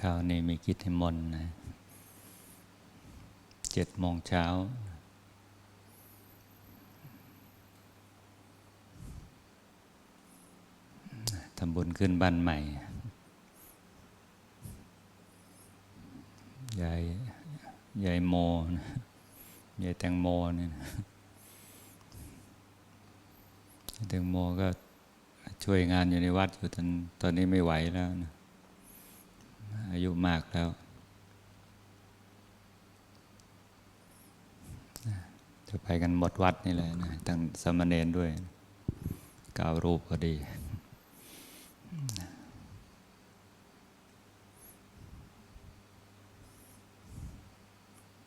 เช้านี้มีกิจนิมนนะเจ็ดโมงเช้า ทำบุญขึ้นบ้านใหม่ ยาย ยายโมนะยายแตงโมเนี่ยนะแตงโมก็ช่วยงานอยู่ในวัดอยู่ตอนตอนนี้ไม่ไหวแล้วนะ อายุมากแล้ว จะไปกันหมดวัดนี่แหละนะตั้งสามเณรด้วยก้ารูปพอดี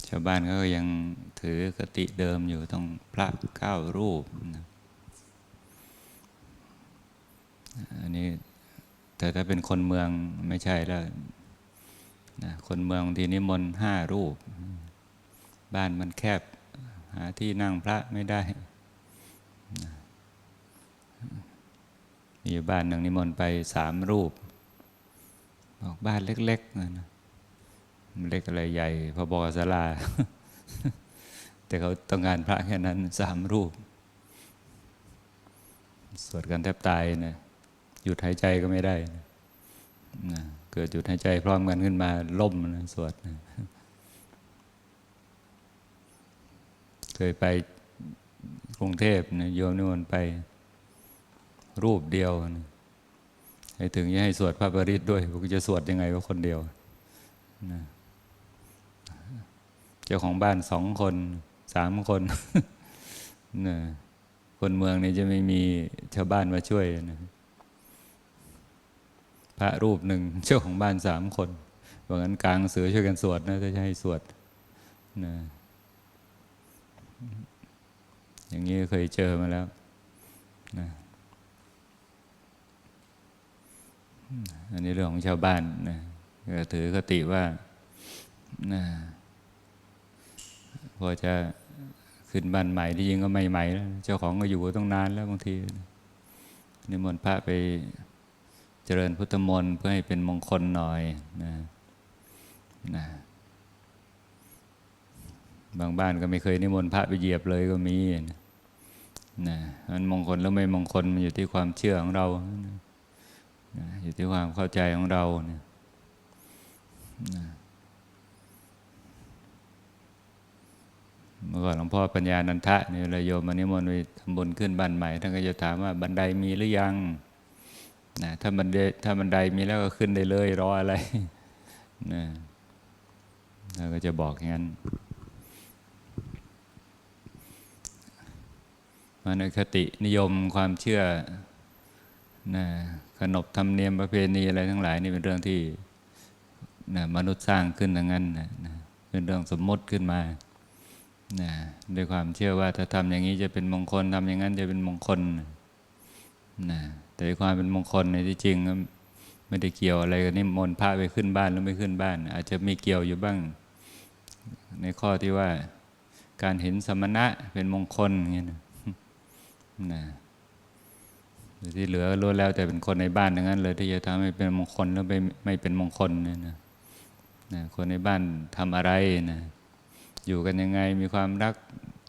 ชาวบ้านเขาก็ยังถือกติเดิมอยู่ต้องพระเก้ารูปนะอันนี้แต่ถ้าเป็นคนเมืองไม่ใช่แล้ว นะคนเมืองบางทีนิมนต์ห้ารูป บ้านมันแคบ หาที่นั่งพระไม่ได้นะมีบ้านหนึ่งนิมนต์ไปสามรูป บอกบ้านเล็กๆนะนะเล็กอะไรใหญ่พอบอกบศาลา แต่เขาต้องการพระแค่นั้นสามรูป สวดกันแทบตายนะหยุดหายใจก็ไม่ได้นะ เกิดหยุดหายใจพร้อมกันขึ้นมาล่มนะสวดนะเคยไปกรุงเทพนะโยมนิมนต์ไป รูปเดียวนะให้ถึงจะให้สวดพระปริตด้วยผมจะสวดยังไงว่าคนเดียวนะเจ้าของบ้านสองคนสามคนนะคนเมืองนี่จะไม่มีชาวบ้านมาช่วยนะ พระรูปหนึ่งเจ้าของบ้านสามคนเพราะงั้นกลางเสือช่วยกันสวดนะถ้าจะให้สวดนะอย่างนี้เคยเจอมาแล้วนะอันนี้เรื่องของชาวบ้านนะก็ถือคติว่านะพอจะขึ้นบ้านใหม่ที่ยิงก็ใหม่ๆแล้วเจ้าของก็อยู่ต้องนานแล้วบางทีนิมนต์พระไป จริญพุทธมนต์เพื่อให้เป็นมงคลหน่อยนะนะบางบ้านก็ไม่เคยนิมนต์พระไปเหยียบเลยก็มีนะมันมงคลแล้วไม่มงคลมันอยู่ที่ความเชื่อของเรานะอยู่ที่ความเข้าใจของเราเนี่ยนะเมื่อก่อนหลวงพ่อปัญญานันทะเนี่ยเราโยมมานิมนต์ไปทำบุญขึ้นบ้านใหม่ท่านก็จะถามว่าบันไดมีหรือยัง นะถ้าบันถ้าบันไดมีแล้วก็ขึ้นได้เลยรออะไรนะเราก็จะบอกอย่างนั้นมาในคตินิยมความเชื่อนะขนบธรรมเนียมประเพณีอะไรทั้งหลายนี่เป็นเรื่องที่นะมนุษย์สร้างขึ้นทั้งนั้นนะนะเป็นเรื่องสมมติขึ้นมานะด้วยความเชื่อว่าถ้าทำอย่างนี้จะเป็นมงคลทำอย่างนั้นจะเป็นมงคลนะ แต่ความเป็นมงคลในที่จริงก็ไม่ได้เกี่ยวอะไรกับนิมนต์พระไปขึ้นบ้านหรือไม่ขึ้นบ้าน อาจจะมีเกี่ยวอยู่บ้าง ในข้อที่ว่า การเห็นสมณะเป็นมงคลอย่างเงี้ยนะนะที่เหลือล้วนแล้วแต่เป็นคนในบ้านทั้งนั้นเลยที่จะทำให้เป็นมงคลแล้วไม่ไม่เป็นมงคลเนี่ยนะนะคนในบ้านทำอะไรนะอยู่กันยังไงมีความรัก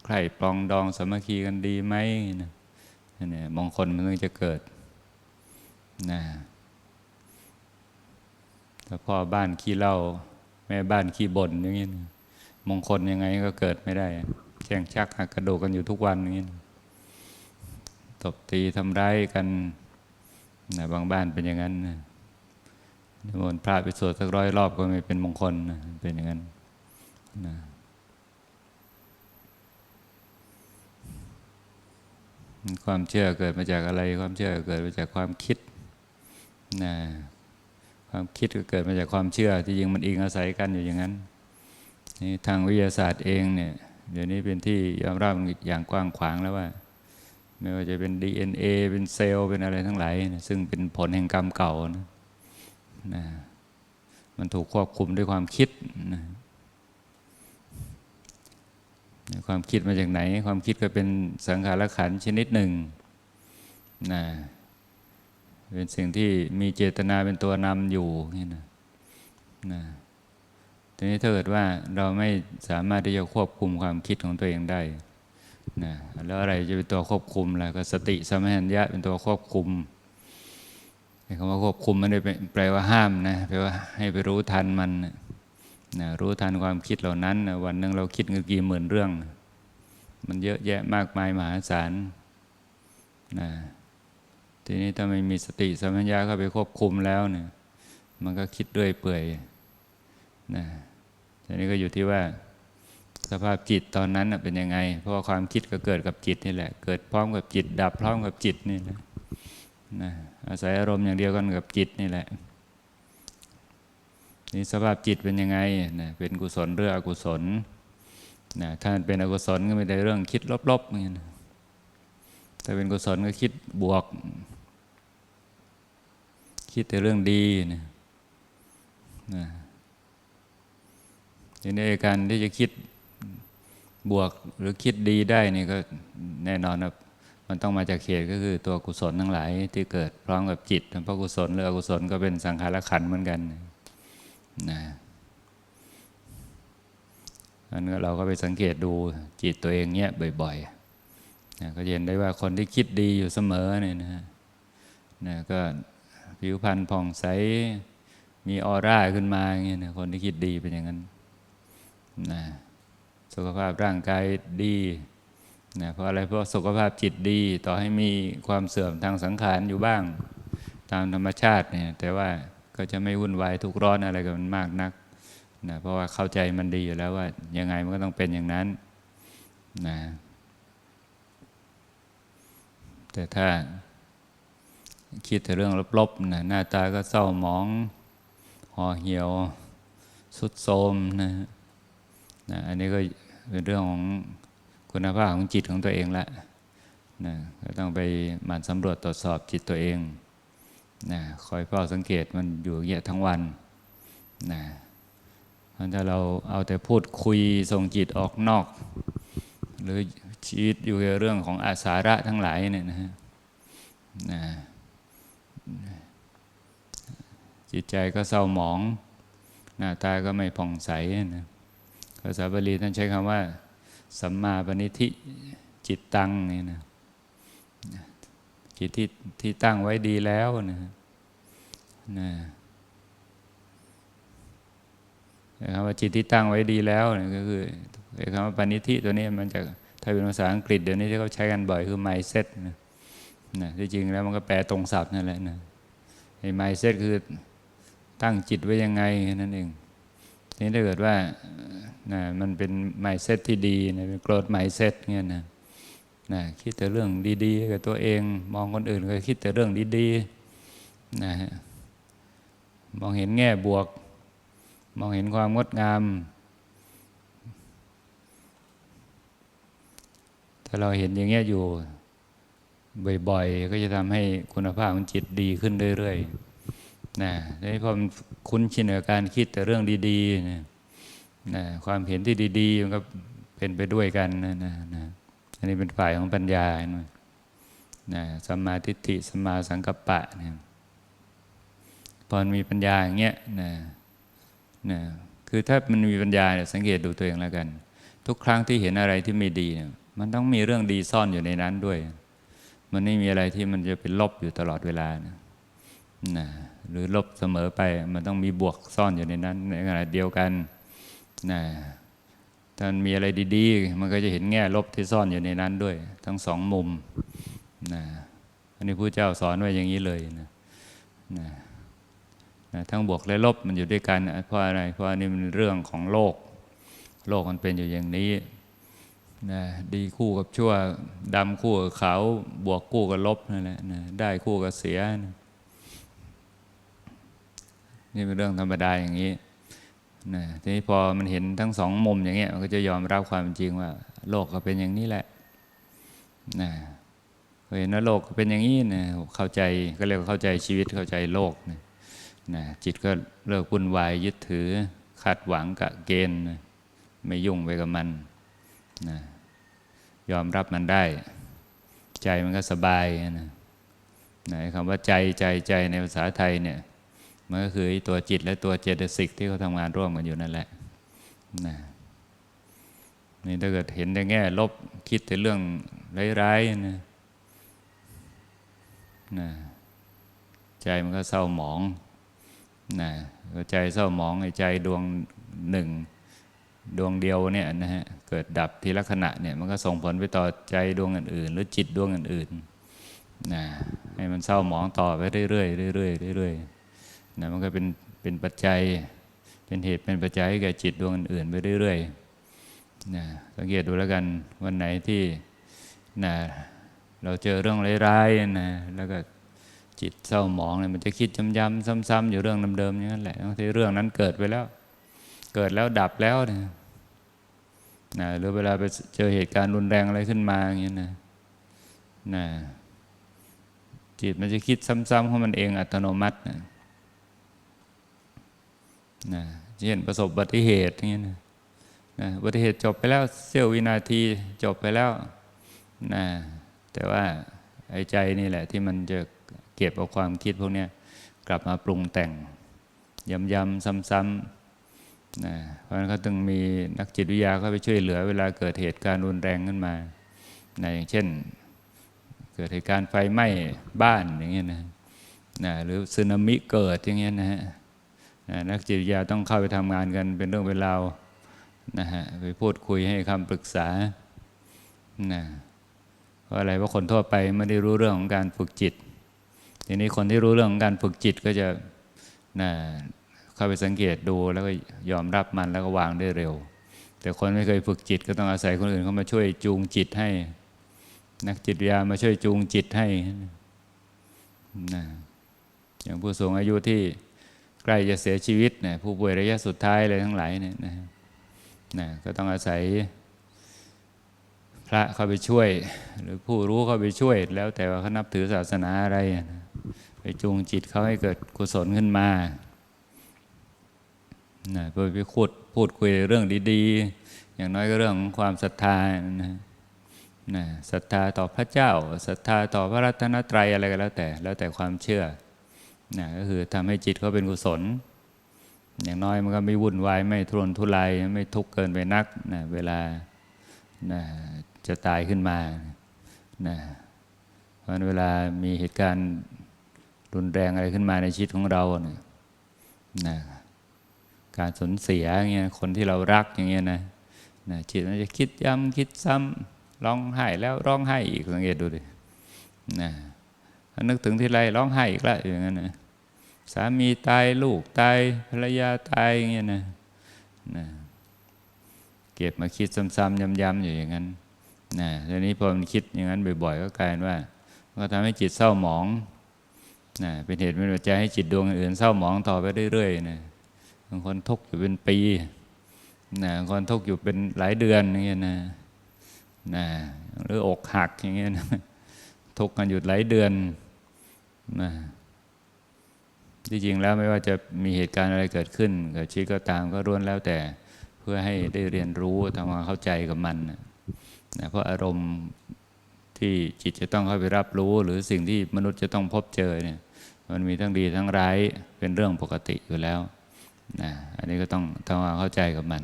ใคร่ปลองดองสามัคคีกันดีไหมนะนี่มงคลมันต้องจะเกิด นะถ้าพ่อบ้านขี้เหล้าแม่บ้านขี้บ่นอย่างนี้มงคลยังไงก็เกิดไม่ได้แข่งชักหักกระโดกกันอยู่ทุกวันอย่างนี้ตบตีทำร้ายกันนะบางบ้านเป็นอย่างนั้นนะนิมนต์พระไปสวดสักร้อยรอบก็ไม่เป็นมงคลนะเป็นอย่างนั้นนะความเชื่อเกิดมาจากอะไร ความเชื่อเกิดมาจากความคิด นะความคิดก็เกิดมาจากความเชื่อที่ยิงมันอิงอาศัยกันอยู่อย่างนั้นนี่ทางวิทยาศาสตร์เองเนี่ยเดี๋ยวนี้เป็นที่ยอมรับอย่างกว้างขวางแล้วว่า ไม่ว่าจะเป็น DNA เป็นเซลล์เป็นอะไรทั้งหลายนะซึ่งเป็นผลแห่งกรรมเก่านะนะมันถูกควบคุมด้วยความคิดนะความคิดมาจากไหน ความคิดก็เป็นสังขารขันชนิดหนึ่งนะ เป็นสิ่งที่มีเจตนาเป็นตัวนำอยู่นี่นะนะทีนี้ถ้าเกิดว่าเราไม่สามารถที่จะควบคุมความคิดของตัวเองได้นะแล้วอะไรจะเป็นตัวควบคุมล่ะก็สติสมัญญะเป็นตัวควบคุมคำว่าควบคุมไม่ได้แปลว่าห้ามนะแปลว่าให้ไปรู้ทันมันนะรู้ทันความคิดเหล่านั้นนะวันหนึ่งเราคิดเงินกี่หมื่นเรื่อง มันเยอะแยะมากมายมหาศาลนะ ทีนี้ถ้าไม่มีสติสมัญญาเข้าไปควบคุมแล้วเนี่ย มันก็คิดด้วยเปื่อยนะทีนี้ก็อยู่ที่ว่าสภาพจิตตอนนั้นเป็นยังไง เพราะว่าความคิดก็เกิดกับจิตนี่แหละ เกิดพร้อมกับจิต ดับพร้อมกับจิตนี่นะนะอาศัยอารมณ์อย่างเดียวกันกับจิตนี่แหละนี่สภาพจิตเป็นยังไงนะเป็นกุศลหรืออกุศลนะถ้าเป็นอกุศลก็ไม่ได้เรื่องคิดลบๆอย่างนี้นะถ้าเป็นกุศลก็คิดบวก คิดแต่เรื่องดีนะนะทีนี้การที่จะคิดบวกหรือคิดดีได้นี่ก็แน่นอนนะมันต้องมาจากเหตุก็คือตัวกุศลทั้งหลาย ที่เกิดพร้อมกับจิตเพราะกุศลหรืออกุศลก็เป็นสังขารขันเหมือนกันนะอันนี้เราก็ไปสังเกตดูจิตตัวเองเนี้ยบ่อยๆนะก็เห็นได้ว่าคนที่คิดดีอยู่เสมอเนี่ยนะนะก็ ผิวพรรณผ่องใส มีออร่าขึ้นมาอย่างเงี้ยนะคนที่คิดดีเป็นอย่างนั้นนะสุขภาพร่างกายดีนะเพราะอะไรเพราะสุขภาพจิตดี ต่อให้มีความเสื่อมทางสังขารอยู่บ้าง ตามธรรมชาติเนี่ยแต่ว่าก็จะไม่วุ่นวายทุกร้อนอะไรกับมันมากนักนะเพราะว่าเข้าใจมันดีอยู่แล้วว่ายังไงมันก็ต้องเป็นอย่างนั้นนะแต่ถ้า คิดแต่เรื่องลบๆนะหน้าตาก็เศร้าหมองห่อเหี่ยว สุดโทมนะนะอันนี้ก็เป็นเรื่องของคุณภาพของจิตของตัวเองละนะก็ต้องไปหมั่นสำรวจตรวจสอบจิตตัวเองนะคอยเฝ้าสังเกตมันอยู่เยอะทั้งวันนะเพราะถ้าเราเอาแต่พูดคุยส่งจิตออกนอก หรือชีวิตอยู่ในเรื่องของอาสาระทั้งหลายเนี่ยนะฮะนะ จิตใจก็เศร้าหมอง หน้าตาก็ไม่ผ่องใสนะภาษาบาลีท่านใช้คำว่า สัมมาปณิธิจิตตังนี่นะจิตที่ที่ตั้งไว้ดีแล้วนะนะคำว่าจิตที่ตั้งไว้ดีแล้วนะก็คือคำว่าปณิธิตัวนี้มันจะถ้าเป็นภาษาอังกฤษเดี๋ยวนี้ที่เขาใช้กันบ่อยคือ mindset นะ นะที่จริงแล้วมันก็แปลตรงศัพท์นั่นแหละนะไอ้ mindset คือตั้งจิตไว้ยังไงนั่นเองทีนี้ถ้าเกิดว่านะมันเป็น mindset ที่ดีนะเป็น growth mindset เงี้ยนะนะคิดแต่เรื่องดีๆกับตัวเอง มองคนอื่นก็คิดแต่เรื่องดีๆนะมองเห็นแง่บวก มองเห็นความงดงาม ถ้าเราเห็นอย่างเงี้ยอยู่ บ่อยๆ ก็จะทำให้คุณภาพของจิตดีขึ้นเรื่อยๆนะนี่พอมันคุ้นชินกับการคิดแต่เรื่องดีๆนะนะความเห็นที่ดีๆมันก็เป็นไปด้วยกันนะนะนะอันนี้เป็นฝ่ายของปัญญานะนะสัมมาทิฏฐิสัมมาสังกัปปะนะพอมีปัญญาอย่างเงี้ยนะนะคือถ้ามันมีปัญญาเนี่ยสังเกตดูตัวเองแล้วกัน ทุกครั้งที่เห็นอะไรที่ไม่ดีเนี่ยมันต้องมีเรื่องดีซ่อนอยู่ในนั้นด้วย มันไม่มีอะไรที่มันจะเป็นลบอยู่ตลอดเวลานะนะหรือลบเสมอไปมันต้องมีบวกซ่อนอยู่ในนั้นในขณะเดียวกันนะถ้ามันมีอะไรดีๆ มันก็จะเห็นแง่ลบที่ซ่อนอยู่ในนั้นด้วย ทั้งสองมุมนะอันนี้พระเจ้าสอนไว้อย่างนี้เลยนะนะนะทั้งบวกและลบมันอยู่ด้วยกัน เพราะอะไรเพราะอันนี้มันเรื่องของโลก โลกมันเป็นอยู่อย่างนี้ นะดีคู่กับชั่วดำคู่กับขาวบวกคู่กับลบนั่นแหละนะได้คู่กับเสียนะนี่เป็นเรื่องธรรมดาอย่างนี้นะทีนี้พอมันเห็นทั้งสองมุมอย่างเงี้ยมันก็จะยอมรับความจริงว่า โลกก็เป็นอย่างนี้แหละนะเห็นว่าโลกเป็นอย่างนี้นะเข้าใจก็เรียกว่าเข้าใจชีวิตเข้าใจโลกนะนะจิตก็เลิกวุ่นวายยึดถือคาดหวังกะเกณฑ์นะไม่ยุ่งไปกับมัน นะยอมรับมันได้ ใจมันก็สบายนะนะคำว่าใจใจใจในภาษาไทยเนี่ยมันก็คือตัวจิตและตัวเจตสิกที่เขาทำงานร่วมกันอยู่นั่นแหละนะนี่ถ้าเกิดเห็นในแง่ลบคิดแต่เรื่องร้ายๆนะนะใจมันก็เศร้าหมองนะใจเศร้าหมองไอ้ใจดวงหนึ่ง ดวงเดียวเนี่ยนะฮะเกิดดับทีละขณะเนี่ยมันก็ส่งผลไปต่อใจดวงอื่นๆ หรือจิตดวงอื่นๆนะให้มันเศร้าหมองต่อไปเรื่อยๆเรื่อยๆเรื่อยๆนะมันก็เป็นเป็นปัจจัย เป็นเหตุเป็นปัจจัยให้แก่จิตดวงอื่นๆไปเรื่อยๆนะสังเกตดูแล้วกันวันไหนที่นะเราเจอเรื่องร้ายๆนะแล้วก็จิตเศร้าหมองเนี่ยมันจะคิดย้ำๆซ้ำๆอยู่เรื่องเดิมๆอย่างนั้นแหละบางที่เรื่องนั้นเกิดไปแล้ว เกิดแล้วดับแล้วนี่ยนะหรือเวลาไปเจอเหตุการณ์รุนแรงอะไรขึ้นมาอย่างเงี้ยนะนะจิตมันจะคิดซ้ำๆของมันเองอัตโนมัตินะนะเช่นประสบอุบัติเหตุอย่างเงี้ยนะนะอุบัติเหตุจบไปแล้วเสี้ยววินาทีจบไปแล้วนะแต่ว่าไอ้ใจนี่แหละที่มันจะเก็บเอาความคิดพวกนี้กลับมาปรุงแต่งย้ำๆซ้ำๆ นะเพราะฉะนั้นเขาต้องมีนักจิตวิทยาเข้าไปช่วยเหลือเวลาเกิดเหตุการณ์รุนแรงขึ้นมานะอย่างเช่น เกิดเหตุการณ์ไฟไหม้บ้านอย่างเงี้ยนะนะหรือสึนามิเกิดอย่างเงี้ยนะฮะนะนักจิตวิทยาต้องเข้าไปทำงานกันเป็นเรื่องเป็นราวนะฮะไปพูดคุยให้คำปรึกษานะเพราะอะไรเพราะคนทั่วไปไม่ได้รู้เรื่องของการฝึกจิต ทีนี้คนที่รู้เรื่องของการฝึกจิตก็จะนะ เข้าไปสังเกตดูแล้วก็ยอมรับมันแล้วก็วางได้เร็ว แต่คนไม่เคยฝึกจิตก็ต้องอาศัยคนอื่นเขามาช่วยจูงจิตให้ นักจิตวิทยามาช่วยจูงจิตให้นะอย่างผู้สูงอายุที่ใกล้จะเสียชีวิตเนี่ยผู้ป่วยระยะสุดท้ายอะไรทั้งหลายเนี่ยนะนะก็ต้องอาศัยพระเข้าไปช่วย หรือผู้รู้เข้าไปช่วย แล้วแต่ว่าเขานับถือศาสนาอะไรนะไปจูงจิตเขาให้เกิดกุศลขึ้นมา นะไปไปพูดพูดคุยเรื่องดีๆ อย่างน้อยก็เรื่องของความศรัทธานะนะศรัทธาต่อพระเจ้าศรัทธาต่อพระรัตนตรัยอะไรก็แล้วแต่ แล้วแต่ความเชื่อนะก็คือทำให้จิตเขาเป็นกุศล อย่างน้อยมันก็ไม่วุ่นวายไม่ทุรนทุรายไม่ทุกข์เกินไปนักนะเวลานะจะตายขึ้นมานะเพราะเวลามีเหตุการณ์รุนแรงอะไรขึ้นมาในชีวิตของเราเนี่ยนะ การสูญเสียอย่างเงี้ยคนที่เรารักอย่างเงี้ยนะนะจิตมันจะคิดย้ำคิดซ้ำร้องไห้แล้วร้องไห้อีกสังเกตดูดินะนึกถึงที่ไรร้องไห้อีกแล้วอย่างนั้นนะสามีตายลูกตายภรรยาตายอย่างเงี้ยนะนะเก็บมาคิดซ้ำๆย้ำๆอยู่อย่างนั้นนะทีนี้พอมันคิดอย่างนั้นบ่อย ๆ ก็กลายเป็นว่า ก็ทำให้จิตเศร้าหมองนะเป็นเหตุเป็นปัจจัยให้จิตดวงอื่นเศร้าหมองต่อไปเรื่อยๆนะางคนทุกข์อยู่เป็นปีนะบางคนทุกข์อยู่เป็นหลายเดือนอย่างเงี้ยนะนะหรืออกหักอย่างเงี้ยนะทุกข์กันอยู่หลายเดือนนะที่จริงแล้วไม่ว่าจะมีเหตุการณ์อะไรเกิดขึ้นกับชีวิตก็ตามก็ล้วนแล้วแต่เพื่อให้ได้เรียนรู้ทำความเข้าใจกับมันนะเพราะอารมณ์ที่จิตจะต้องเข้าไปรับรู้ หรือสิ่งที่มนุษย์จะต้องพบเจอเนี่ย มันมีทั้งดีทั้งร้ายเป็นเรื่องปกติอยู่แล้ว นะอันนี้ก็ต้องทำความเข้าใจกับมัน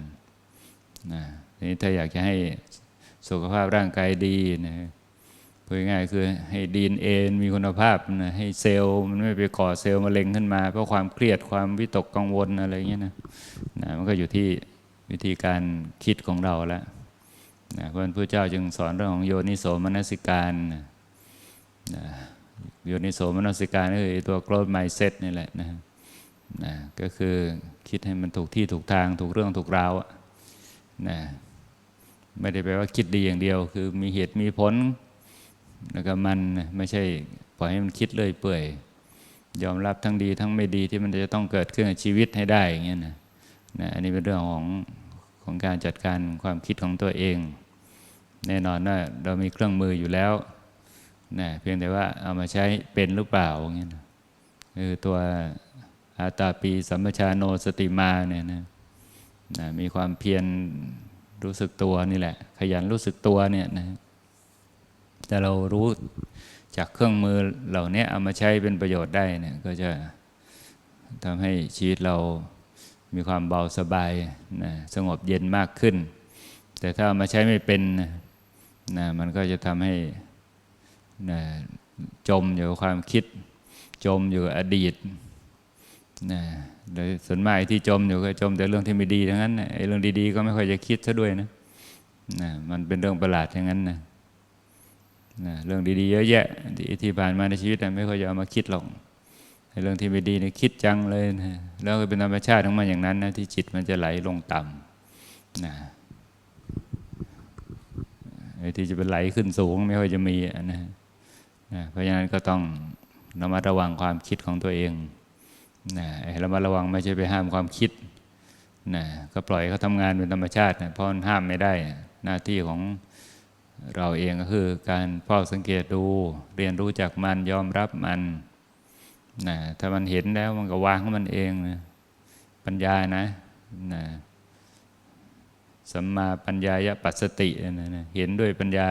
นะทีนี้ถ้าอยากจะให้สุขภาพร่างกายดีนะพูดง่ายๆคือให้ดีนเอ็นมีคุณภาพนะให้เซลล์มันไม่ไปก่อเซลล์มะเร็งขึ้นมา เพราะความเครียดความวิตกกังวลอะไรเงี้ยนะนะมันก็อยู่ที่วิธีการคิดของเราแล้วนะเพราะพระเจ้าจึงสอนเรื่องของโยนิโสมนสิการนะนะโยนิโสมนสิการก็คือตัว growth mindset นี่แหละนะ นะก็คือคิดให้มันถูกที่ถูกทางถูกเรื่องถูกราวนะไม่ได้แปลว่าคิดดีอย่างเดียว คือมีเหตุมีผลแล้วก็มันไม่ใช่ปล่อยให้มันคิดเลยเปื่อย ยอมรับทั้งดีทั้งไม่ดีที่มันจะต้องเกิดขึ้นกับชีวิตให้ได้อย่างเงี้ยนะนะอันนี้เป็นเรื่องของของการจัดการความคิดของตัวเอง แน่นอนว่าเรามีเครื่องมืออยู่แล้วนะเพียงแต่ว่าเอามาใช้เป็นหรือเปล่าอย่างเงี้ยนะคือตัว อาตาปีสัมปชาโนสติมาเนี่ยนะนะมีความเพียรรู้สึกตัวนี่แหละ ขยันรู้สึกตัวเนี่ยนะแต่เรารู้จากเครื่องมือเหล่านี้เอามาใช้เป็นประโยชน์ได้เนี่ยก็จะทำให้ชีวิตเรามีความเบาสบายนะสงบเย็นมากขึ้น แต่ถ้าเอามาใช้ไม่เป็นนะนะมันก็จะทำให้นะจมอยู่กับความคิด จมอยู่กับอดีต นะโดยส่วนมากไอ้ที่จมอยู่ก็จมแต่เรื่องที่ไม่ดีทั้งนั้นไอ้เรื่องดีๆ ก็ไม่ค่อยจะคิดซะด้วยนะนะมันเป็นเรื่องประหลาดอย่างนั้นนะนะเรื่องดีๆเยอะแยะที่ที่ผ่านมาในชีวิตนะไม่ค่อยจะเอามาคิดหรอกไอ้เรื่องที่ไม่ดีเนี่ยคิดจังเลยนะแล้วก็เป็นธรรมชาติของมันอย่างนั้นนะที่จิตมันจะไหลลงต่ำนะไอ้ที่จะเป็นไหลขึ้นสูงไม่ค่อยจะมีนะนะเพราะฉะนั้นก็ต้องระมัดระวังความคิดของตัวเอง นะไอ้ระมัดระวังไม่ใช่ไปห้ามความคิดนะก็ปล่อยเขาทำงานเป็นธรรมชาตินะเพราะห้ามไม่ได้หน้าที่ของเราเองก็คือการเฝ้าสังเกตดูเรียนรู้จากมันยอมรับมันนะถ้ามันเห็นแล้วมันก็วางของมันเองนะปัญญานะนะสัมมาปัญญายปัสสตินะนะเห็นด้วยปัญญา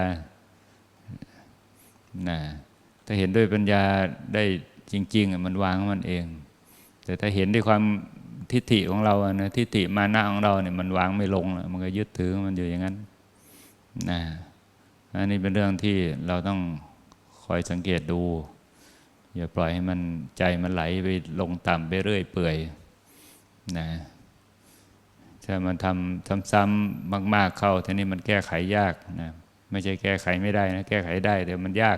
นะถ้าเห็นด้วยปัญญาได้จริง ๆ มันวางของมันเอง แต่ถ้าเห็นด้วยความทิฏฐิของเราอะนะทิฏฐิมานะของเราเนี่ยมันวางไม่ลงมันก็ยึดถือมันอยู่อย่างนั้นนะอันนี้เป็นเรื่องที่เราต้องคอยสังเกตดู อย่าปล่อยให้มันใจมันไหลไปลงต่ำไปเรื่อยเปื่อยนะถ้ามันทำซ้ำๆมาก ๆเข้าทีนี้มันแก้ไขยากนะไม่ใช่แก้ไขไม่ได้นะแก้ไขได้แต่มันยาก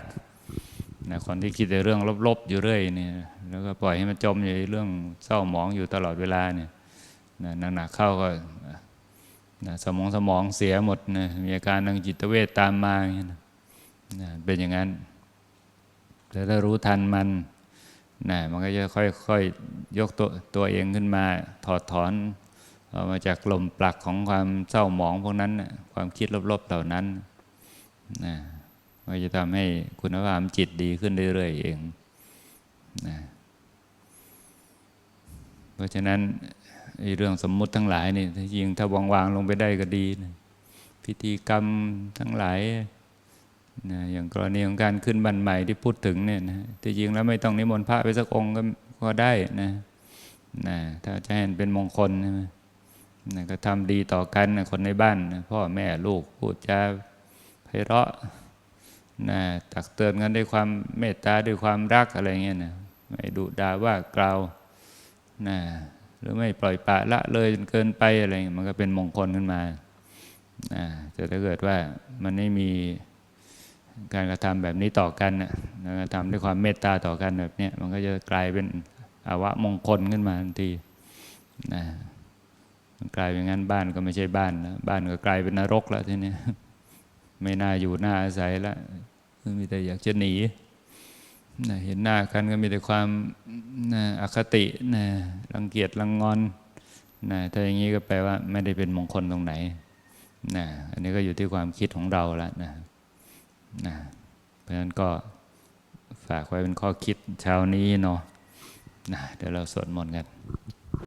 นะคนที่คิดแต่เรื่องลบๆอยู่เรื่อยเนี่ยแล้วก็ปล่อยให้มันจมอยู่ในเรื่องเศร้าหมองอยู่ตลอดเวลาเนี่ยนะหนักๆเข้าก็นะสมองสมองเสียหมดนะมีอาการทางจิตเวทตามมาเงี้ยนะนะเป็นอย่างนั้นแต่ถ้ารู้ทันมันนะมันก็จะค่อยๆยกตัวตัวเองขึ้นมา ถอดถอนออกมาจากกลมปลักของความเศร้าหมองพวกนั้นนะความคิดลบๆเหล่านั้นนะ มันจะทำให้คุณภาพจิตดีขึ้นเรื่อยๆเองนะเพราะฉะนั้นเรื่องสมมุติทั้งหลายนี่ถ้ายิงถ้าวางๆลงไปได้ก็ดีนะพิธีกรรมทั้งหลายนะอย่างกรณีของการขึ้นบันใหม่ที่พูดถึงเนี่ยนะที่จริงแล้วไม่ต้องนิมนต์พระไปสักองค์ก็ก็ได้นะนะถ้าจะให้มันเป็นมงคลใช่ไหมนะก็ทำดีต่อกันนะคนในบ้านนะพ่อแม่ลูกพูดจาไพเราะ นะตักเตือนกันด้วยความเมตตาด้วยความรักอะไรเงี้ยนะไม่ดุด่าว่ากล่าวนะหรือไม่ปล่อยปละละเลยจนเกินไปอะไรเงี้ยมันก็เป็นมงคลขึ้นมานะแต่ถ้าเกิดว่ามันไม่มีการกระทำแบบนี้ต่อกันนะกระทำด้วยความเมตตาต่อกันแบบนี้มันก็จะกลายเป็นอาวะมงคลขึ้นมาทันทีนะมันกลายเป็นงั้นบ้านก็ไม่ใช่บ้านนะบ้านก็กลายเป็นนรกแล้วทีนี้ ไม่น่าอยู่น่าอาศัยล้วมีแต่อยากจะหนีนะเห็นหน้ากันก็มีแต่ความนะอคตินะรังเกียจรังงอนนะถ้าอย่างนี้ก็แปลว่าไม่ได้เป็นมงคลตรงไหนนะอันนี้ก็อยู่ที่ความคิดของเราล้วนะนะเพราะฉะนั้นก็ฝากไว้เป็นข้อคิดเช้านี้เนาะนะเดี๋ยวเราสวดมนต์กัน